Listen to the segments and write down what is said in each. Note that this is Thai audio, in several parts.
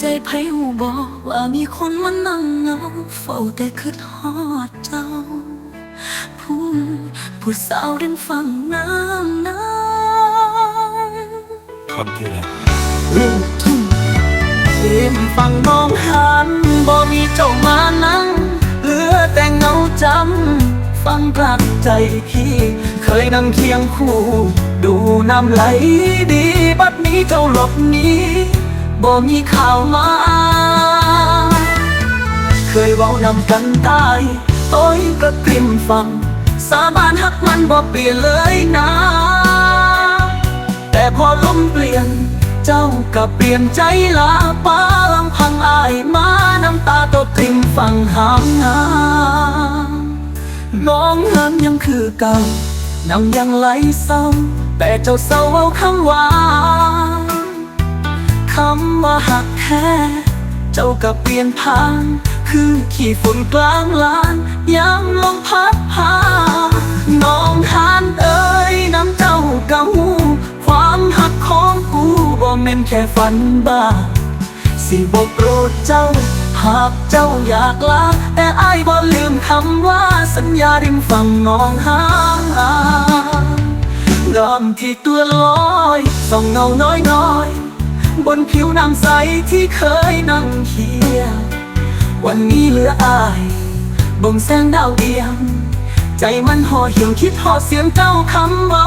ใจไผหูบอกว่ามีคนมานั่งเหงาเฝ้าแต่คิดฮอดเจ้า ผู้ผู้สาวเดินฟังน้ำน้ำคำที่แล้วลูกทุ่งเต็มฟังมองหันบ่มีเจ้ามานั่งเหลือแต่เงาจำฟังกลับใจพี่ เคยนั่งเคียงคู่ ดูน้ำไหลดีบัดนี้เจ้าหลบหนีบ่มีข่าวมา เคยเว้านำกันตายโอ้ยก็กลิ่มฟัง สาบานฮักมันบ่เปลี่ยนเลยนะ แต่พอลมเปลี่ยน เจ้าก็เปลี่ยนใจลาป้าลำพังอายมาน้ำตาตกทิ้งฟังหางงามน้องนั้นยังคือเก่า น้ำยังไหลเศร้าแต่เจ้าเศร้าเอาคำว่าคำว่าหักแท้เจ้าก็เปลี่ยนผ่านคือขี้ฝนกลางลานยามลมพัดพาน้องทานเอ้ยน้ำเจ้าเก่าความหักของกูบ่แม่นแค่ฝันบ้า สิบอกโปรดเจ้าหากเจ้าอยากลาแต่อายบ่ลืมคำว่าสัญญาริมฝั่งน้องหา ลมที่ตัวลอยส่องเงาน้อยน้อยๆบนผิวน้ำใสที่เคยนั่งเคียงวันนี้เหลืออายบ่งแสงดาวเดียมใจมันห่อเหี่ยวคิดห่อเสียงเจ้าคำเบา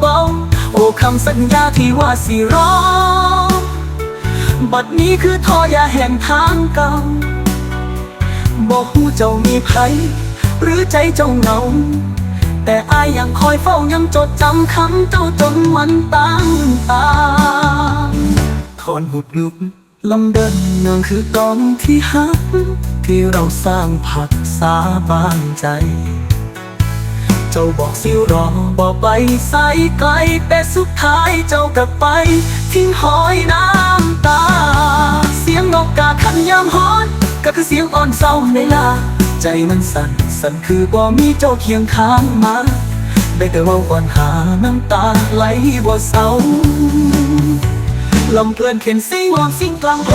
เบาๆโอ้คำสัญญาที่ว่าสิรอบัดนี้คือทอยาแห่งทางเก่าบอกหูเจ้ามีใครหรือใจเจ้าเงา แต่อายยังคอยเฝ้ายังจดจำคำเจ้าจนมันตั้งตาทนหุดลุกลำเดินเนืองคือกองที่หัก ที่เราสร้างผักสาบานใจ เจ้าบอกสิวรอบอกไปใส่ไกล แต่สุดท้ายเจ้ากลับไป ทิ้งหอยน้ำตา เสียงนกกาขันยามฮอน ก็คือเสียงอ่อนเศร้าในลา ใจมันสั่น สั่นคือบ่มีเจ้าเคียงข้างมาได้แต่เว่าอ่อนหาน้ำตาไหลบ่เศร้าลมเพลินเข็นซิ่งวอนสิ่งกลางโอ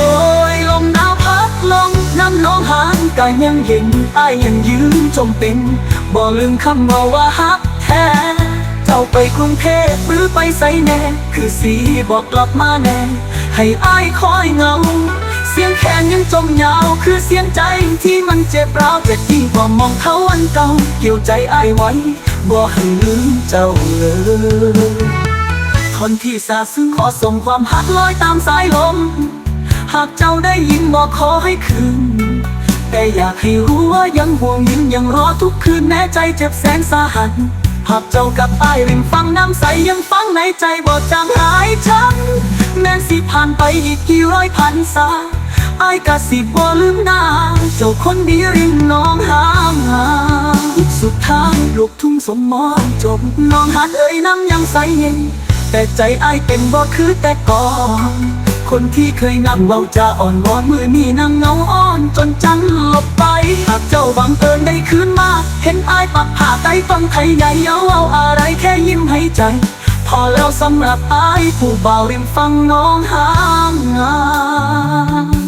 ยลมหนาวพัดลงน้ำน้องหางกายยังเย็นอายยังยืนจมเป็นบ่ลืมคำว่าว่าฮักแท้เจ้าไปกรุงเทพหรือไปไสแน่ คือสีบอกกลับมาแน่ ให้อ้ายคอยเงา เสียงแขนยังจมยาคือเสียงใจที่มันเจ็บร้าวเจ็บยิ่งกว่ามองเขาวันเก่าเกี่ยวใจไอไว้บ่ให้ลืมเจ้าเลยคนที่สาซึ้งขอส่งความหักลอยตามสายลม หากเจ้าได้ยินบอกขอให้คืน แต่อยากให้รู้ว่ายังห่วงยินยังรอทุกคืนแม้ใจเจ็บแสนสาหัสหากเจ้ากับอ้ายริมฟังน้ำใสยังฟังในใจบ่จางหายช้ำแม้สิผ่านไปอีกกี่ร้อยพันสา อายกะสิบ่ลืมน้าเจ้าคนดีริมน้องหางหาสุดท้ายลูกทุ่งสมมองจบน้องหัดเอ่ยน้ำยังใสเย็น แต่ใจไอ้ายเป็นบ่คือแต่ก่อนคนที่เคยงับเบาจะอ่อนวอนมือนี่นั่งเงาอ่อนจนจันหลบไป หากเจ้าบังเอิญได้คืนมา เห็นไอ้ายปักผ่าไตฟังไทยใหญ่เย้าเอาอะไรแค่ยิ้มให้ใจ พอแล้วสำหรับไอ้ายผู้เบาริมฟังน้องหางงา